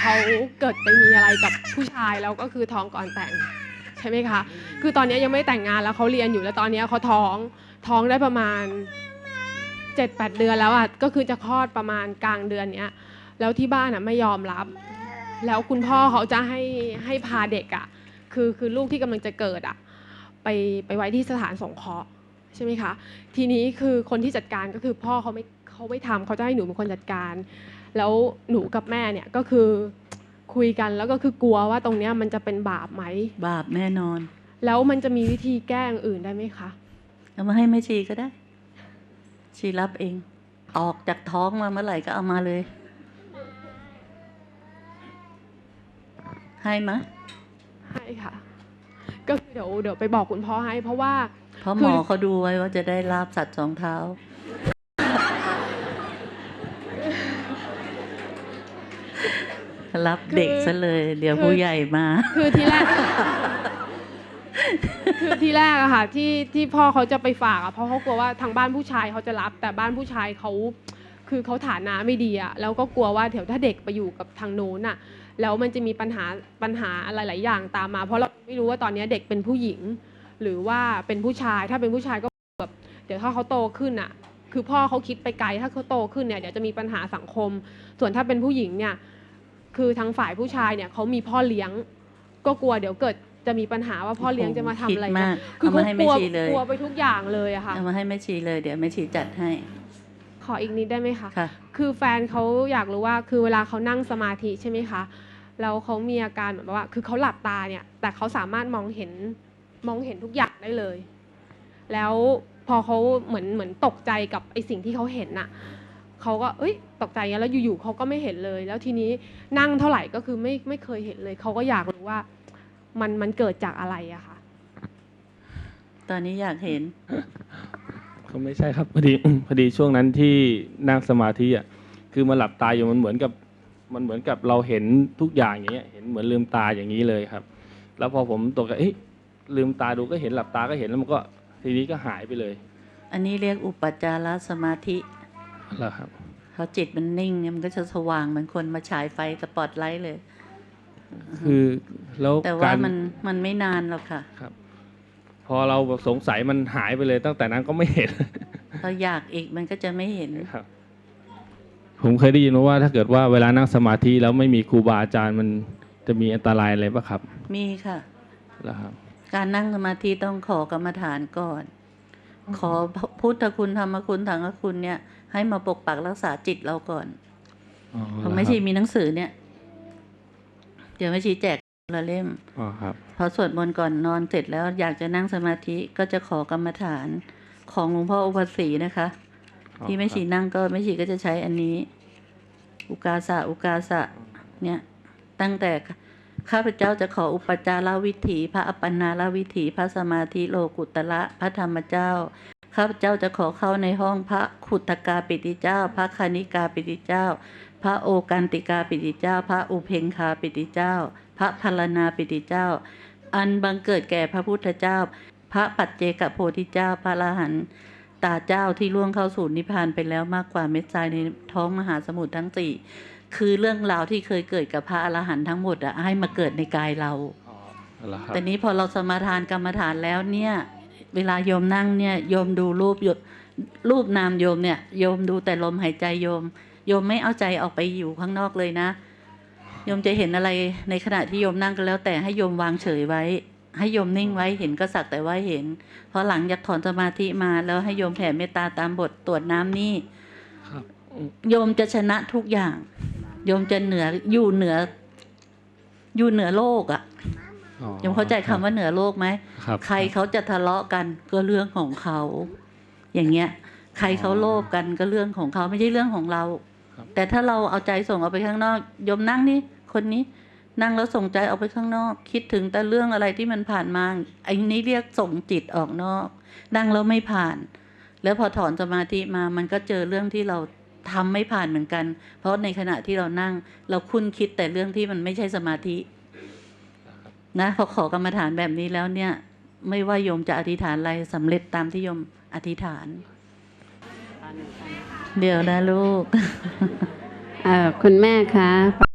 เขาเกิดไปมีอะไรกับผู้ชายแล้วก็คือท้องก่อนแต่งใช่ไหมคะ คือตอนนี้ยังไม่แต่งงานแล้วเขาเรียนอยู่แล้วตอนนี้เขาท้องท้องได้ประมาณ7-8เดือนแล้วอะก็คือจะคลอดประมาณกลางเดือนเนี้ยแล้วที่บ้านอะไม่ยอมรับ แล้วคุณพ่อเขาจะให้ให้พาเด็กอะคือคือลูกที่กำลังจะเกิดอะไปไปไว้ที่สถานสงเคราะห์ใช่ไหมคะ ทีนี้คือคนที่จัดการก็คือพ่อเขาไม่เขาไม่ทำเขาจะให้หนูเป็นคนจัดการ แล้วหนูกับแม่เนี่ยก็คือคุยกันแล้วก็คือกลัวว่าตรงเนี้ยมันจะเป็นบาปไหม บาปแน่นอน แล้วมันจะมีวิธีแก้อย่างอื่นได้ไหมคะเอามาให้แม่ชีก็ได้ ชีรับเอง ออกจากท้องมาเมื่อไหร่ก็เอามาเลย ให้ไหมะให้ค่ะ ก็คือเดี๋ยวเดี๋ยวไปบอกคุณพ่อให้ เพราะว่า เพราะคืหมออเขาดูไว้ว่าจะได้ลาบสัตว์สองเท้า รับเด็กซะเลย เดี๋ยวผู้ใหญ่มา คือทีแรกคือทีแรกอะค่ะที่ที่พ่อเขาจะไปฝากอะเพราะเขากลัวว่าทางบ้านผู้ชายเขาจะรับ แต่บ้านผู้ชายเขาคือเขาฐานะไม่ดีอะแล้วก็กลัวว่าเดี๋ยวถ้าเด็กไปอยู่กับทางโน้นอะแล้วมันจะมีปัญหาปัญหาอะไรหลายอย่างตามมา เพราะเราไม่รู้ว่าตอนนี้เด็กเป็นผู้หญิง หรือว่าเป็นผู้ชายถ้าเป็นผู้ชายก็แบบเดี๋ยวถ้าเขาโตขึ้นอะคือพ่อเขาคิดไปไกลถ้าเขาโตขึ้นเนี่ยเดี๋ยวจะมีปัญหาสังคม ส่วนถ้าเป็นผู้หญิงเนี่ย คือทางฝ่ายผู้ชายเนี่ยเขามีพ่อเลี้ยง ก็กลัวเดี๋ยวเกิดจะมีปัญหาว่าพ่อเลี้ยงจะมาทำอะไรคิดมากคือเอามาเขาให้กแม่ลัวชีเลย กลัวไปทุกอย่างเลยอะค่ะ เอามาให้แม่ชีเลยเดี๋ยวแม่ชีจัดให้ขออีกนิดได้ไหมคะ ค่ะ คือแฟนเขาอยากรู้ว่าคือเวลาเขานั่งสมาธิใช่ไหมคะแล้วเขามีอาการแบบว่า คือเขาหลับตาเนี่ย แต่เขาสามารถมองเห็นมองเห็นทุกอย่างได้เลย แล้วพอเขาเหมือนเหมือนตกใจกับไอสิ่งที่เขาเห็นน่ะ เขาก็เอ้ยตกใจอย่างนี้ยแล้วอยู่ๆเขาก็ไม่เห็นเลย แล้วทีนี้นั่งเท่าไหร่ก็คือไม่ไม่เคยเห็นเลยเขาก็อยากรู้ว่ามันมันเกิดจากอะไรอะค่ะ ตอนนี้อยากเห็นก็ไม่ใช่ครับพอดีพอดีช่วงนั้นที่นั่งสมาธิอะคือมันหลับตาอยู่มันเหมือนกับมันเหมือนกับเราเห็นทุกอย่างอย่างเงี้ยเห็นเหมือนลืมตาอย่างนี้เลยครับ แล้วพอผมตกใจเอ๊ะลืมตาดูก็เห็นหลับตาก็เห็นแล้วมันก็ทีนี้ก็หายไปเลย อันนี้เรียกอุปจารสมาธิ แล้วครับพอจิตมันนิ่งเนี่ยมันก็จะสว่างเหมือนคนมาฉายไฟสปอตไลท์เลย คือแล้วแต่ว่าการมันมันไม่นานหรอกค่ะครับ พอเราแบบสงสัยมันหายไปเลย ตั้งแต่นั้นก็ไม่เห็นพออยากอีกมันก็จะไม่เห็นครับ ผมเคยได้ยินมาว่า ถ้าเกิดว่าเวลานั่งสมาธิแล้วไม่มีครูบาอาจารย์มันจะมีอันตรายอะไรปะครับ มีค่ะแล้วครับ การนั่งสมาธิต้องขอกรรมฐานก่อน ขอพุทธคุณธรรมคุณสังฆคุณเนี่ย ให้มาปกปักรักษาจิตเราก่อนอ๋อผมไม่ชีมีหนังสือเนี่ย เดี๋ยวไม่ชีแจกละเล่มอ๋อครับพอสวดมนต์ก่อนนอนเสร็จแล้วอยากจะนั่งสมาธิก็จะขอกรรมฐานของหลวงพ่ออุปสีนะคะอ๋อที่แม่ชีครับนั่งก็แม่ชีก็จะใช้อันนี้ อุกาสะอุกาสะเนี่ย ตั้งแต่ข้าพเจ้าจะขออุปจารวิถี พระอัปปนาลวิถี พระสมาธิโลกุตระพระธรรมเจ้า ข้าพเจ้าจะขอเข้าในห้องพระขุตกาปิติเจ้า พระคานิกาปิติเจ้า พระโอกันติกาปิติเจ้า พระอุเพงคาปิติเจ้า พระพลนาปิติเจ้า อันบังเกิดแก่พระพุทธเจ้า พระปัจเจกโพธิเจ้า พระอรหันตาเจ้าที่ล่วงเข้าสู่นิพพานไปแล้วมากกว่าเม็ดทรายในท้องมหาสมุทรทั้งสี่คือเรื่องราวที่เคยเกิดกับพระอรหันต์ทั้งหมดอะให้มาเกิดในกายเราอ๋อแล้วครับแต่นี้พอเราสมาทานกรรมฐานแล้วเนี่ย เวลาโยมนั่งเนี่ยโยมดูรูปโยรูปนามโยมเนี่ยโยมดูแต่ลมหายใจโยม โยมไม่เอาใจออกไปอยู่ข้างนอกเลยนะ โยมจะเห็นอะไรในขณะที่โยมนั่งก็แล้ว แต่ให้โยมวางเฉยไว้ ให้โยมนิ่งไว้เห็นก็สักแต่ว่าเห็นพอหลังจากถอนสมาธิมาแล้วให้โยมแผ่เมตตาตามบทตรวจน้ำนี่ครับโยมจะชนะทุกอย่าง โยมจะเหนืออยู่เหนือ อยู่เหนือโลกอะ่ะอ๋อโยมเข้าใจคำว่าเหนือโลกไหมครับใครเขาจะทะเลาะกันก็เรื่องของเขา อย่างเงี้ย ใครเขาโลภกันก็เรื่องของเขาไม่ใช่เรื่องของเราครับแต่ถ้าเราเอาใจส่งออกไปข้างนอกโยมนั่งนี่คนนี้นั่งแล้วส่งใจออกไปข้างนอก คิดถึงแต่เรื่องอะไรที่มันผ่านมาไอ้นี้เรียกส่งจิตออกนอก นั่งแล้วไม่ผ่าน แล้วพอถอนสมาธิมามันก็เจอเรื่องที่เราทำไม่ผ่านเหมือนกัน เพราะในขณะที่เรานั่ง เราคุ้นคิดแต่เรื่องที่มันไม่ใช่สมาธิ นะพอขอกรรมฐานแบบนี้แล้วเนี่ย ไม่ว่าโยมจะอธิษฐานอะไรสำเร็จตามที่โยมอธิษฐาน เดี๋ยวนะลูกคุณแม่คะ